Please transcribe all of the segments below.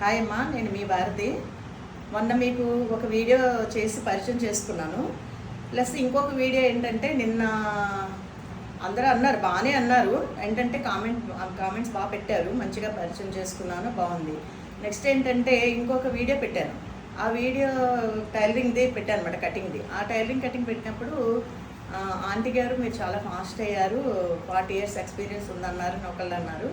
Hi అమ్మా నేను మీ భారతి. మొన్న మీకు ఒక వీడియో చేసి పరిచయం చేసుకున్నాను. ప్లస్ ఇంకొక వీడియో ఏంటంటే నిన్న అందరూ అన్నారు బాగానే అన్నారు. ఏంటంటే కామెంట్ కామెంట్స్ బాగా పెట్టారు. మంచిగా పరిచయం చేసుకున్నాను బాగుంది. నెక్స్ట్ ఏంటంటే ఇంకొక వీడియో పెట్టాను. ఆ వీడియో టైలరింగ్ది పెట్టాను అనమాట కటింగ్ది. ఆ టైలరింగ్ కటింగ్ పెట్టినప్పుడు ఆంటీ గారు మీరు చాలా ఫాస్ట్ అయ్యారు. ఫార్టీ ఇయర్స్ ఎక్స్పీరియన్స్ ఉందన్నారు అని ఒకళ్ళు అన్నారు.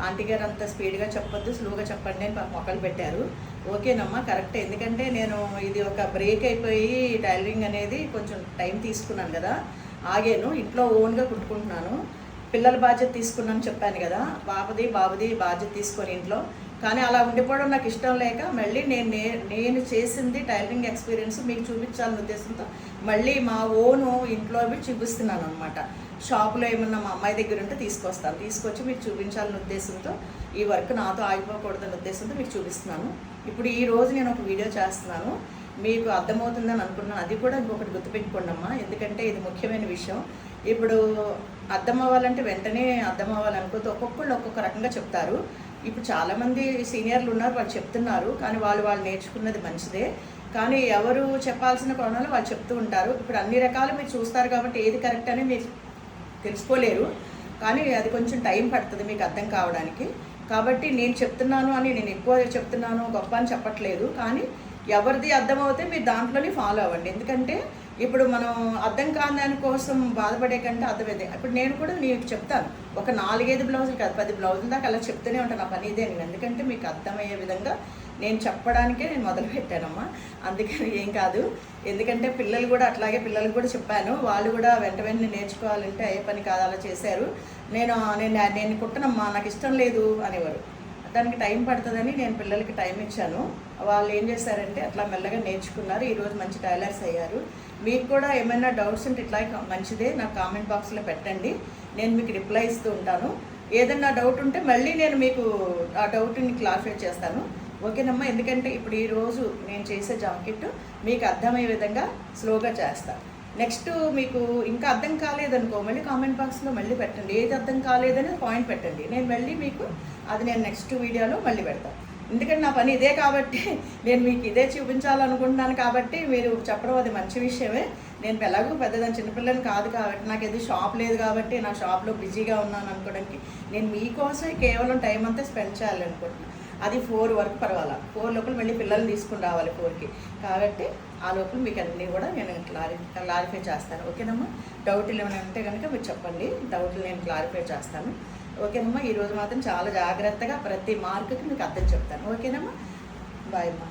ఆంటీ గారు అంత స్పీడ్గా చెప్పొద్దు స్లోగా చెప్పండి అని మొక్కలు పెట్టారు. ఓకేనమ్మా కరెక్ట్. ఎందుకంటే నేను ఇది ఒక బ్రేక్ అయిపోయి టైలరింగ్ అనేది కొంచెం టైం తీసుకున్నాను కదా ఆగాను. ఇంట్లో ఓన్గా కుట్టుకుంటున్నాను. పిల్లల బాధ్యత తీసుకున్నాను చెప్పాను కదా బాబుది బాబుది బాధ్యత తీసుకొని ఇంట్లో. కానీ అలా ఉండిపోవడం నాకు ఇష్టం లేక మళ్ళీ నేను నే- నేను చేసింది టైలరింగ్ ఎక్స్పీరియన్స్ మీకు చూపించాలనే ఉద్దేశంతో మళ్ళీ మా ఓను ఇంట్లో చూపిస్తున్నాను అనమాట షాపులో ఏమన్నా మా అమ్మాయి దగ్గర ఉంటే తీసుకొస్తాను. తీసుకొచ్చి మీకు చూపించాలనే ఉద్దేశంతో ఈ వర్క్ నాతో ఆగిపోకూడదనే ఉద్దేశంతో మీకు చూపిస్తున్నాను. ఇప్పుడు ఈ రోజు నేను ఒక వీడియో చేస్తున్నాను. మీకు అర్థమవుతుందని అనుకున్నాను. అది కూడా ఇంకొకటి గుర్తుపెట్టుకోండి అమ్మా. ఎందుకంటే ఇది ముఖ్యమైన విషయం. ఇప్పుడు అర్థం అవ్వాలంటే వెంటనే అర్థం అవ్వాలనుకోతే ఒక్కొక్కళ్ళు ఒక్కొక్క రకంగా చెప్తారు. ఇప్పుడు చాలామంది సీనియర్లు ఉన్నారు వాళ్ళు చెప్తున్నారు. కానీ వాళ్ళు వాళ్ళు నేర్చుకున్నది మంచిదే. కానీ ఎవరు చెప్పాల్సిన కోణాలు వాళ్ళు చెప్తూ ఉంటారు. ఇప్పుడు అన్ని రకాలు మీరు చూస్తారు కాబట్టి ఏది కరెక్ట్ అని మీరు తెలుసుకోలేరు. కానీ అది కొంచెం టైం పడుతుంది మీకు అర్థం కావడానికి. కాబట్టి నేను చెప్తున్నాను అని నేను ఎక్కువ చెప్తున్నాను గొప్ప అని చెప్పట్లేదు. కానీ ఎవరిది అర్థమవుతే మీరు దాంట్లోనే ఫాలో అవ్వండి. ఎందుకంటే ఇప్పుడు మనం అర్థం కాని దాని కోసం బాధపడే కంటే అర్థమైతే ఇప్పుడు నేను కూడా నీకు చెప్తాను. ఒక నాలుగైదు బ్లౌజులు కాదు పది బ్లౌజుల దాకా అలా చెప్తూనే ఉంటాను. నా పని ఇదే నేను. ఎందుకంటే మీకు అర్థమయ్యే విధంగా నేను చెప్పడానికే నేను మొదలు పెట్టానమ్మా. అందుకని ఏం కాదు. ఎందుకంటే పిల్లలు కూడా అట్లాగే పిల్లలకు కూడా చెప్పాను. వాళ్ళు కూడా వెంట వెంటనే నేర్చుకోవాలంటే అయ్యే పని కాదు అలా చేశారు. నేను నేను నేను కుట్టనమ్మా నాకు ఇష్టం లేదు అనేవారు. దానికి టైం పడుతుందని నేను పిల్లలకి టైం ఇచ్చాను. వాళ్ళు ఏం చేశారంటే అట్లా మెల్లగా నేర్చుకున్నారు. ఈరోజు మంచి టైలర్స్ అయ్యారు. మీకు కూడా ఏమైనా డౌట్స్ ఉంటే ఇట్లా మంచిదే నాకు కామెంట్ బాక్స్లో పెట్టండి. నేను మీకు రిప్లై ఇస్తూ ఉంటాను. ఏదన్నా డౌట్ ఉంటే మళ్ళీ నేను మీకు ఆ డౌట్ని క్లారిఫై చేస్తాను. ఓకేనమ్మా? ఎందుకంటే ఇప్పుడు ఈరోజు నేను చేసే జాకెట్ మీకు అర్థమయ్యే విధంగా స్లోగా చేస్తాను నెక్స్ట్ మీకు ఇంకా అర్థం కాలేదనుకో మళ్ళీ కామెంట్ బాక్స్లో మళ్ళీ పెట్టండి. ఏది అర్థం కాలేదని పాయింట్ పెట్టండి. నేను మళ్ళీ మీకు అది నేను నెక్స్ట్ వీడియోలో మళ్ళీ పెడతాను ఎందుకంటే నా పని ఇదే కాబట్టి నేను మీకు ఇదే చూపించాలనుకుంటున్నాను కాబట్టి మీరు చెప్పడం అది మంచి విషయమే. నేను ఎలాగో పెద్దదాన్ని చిన్నపిల్లని కాదు కాబట్టి నాకు ఏది షాప్ లేదు కాబట్టి నా షాప్లో బిజీగా ఉన్నాను అనుకోవడానికి నేను మీకోసం కేవలం టైం అంతా స్పెండ్ చేయాలనుకుంటున్నాను అది ఫోర్ వరకు పర్వాలా. ఫోర్ లోపల మళ్ళీ పిల్లల్ని తీసుకుని రావాలి ఫోర్కి కాబట్టి ఆ లోపల మీకు అన్నీ కూడా నేను క్లారి క్లారిఫై చేస్తాను. ఓకేనమ్మా? డౌట్లు ఏమైనా ఉంటే కనుక మీరు చెప్పండి. డౌట్లు నేను క్లారిఫై చేస్తాను. ఓకేనమ్మా? ఈరోజు మాత్రం చాలా జాగ్రత్తగా ప్రతి మార్కుకి మీకు అర్థం చెప్తాను. ఓకేనమ్మా? బాయ్ అమ్మా.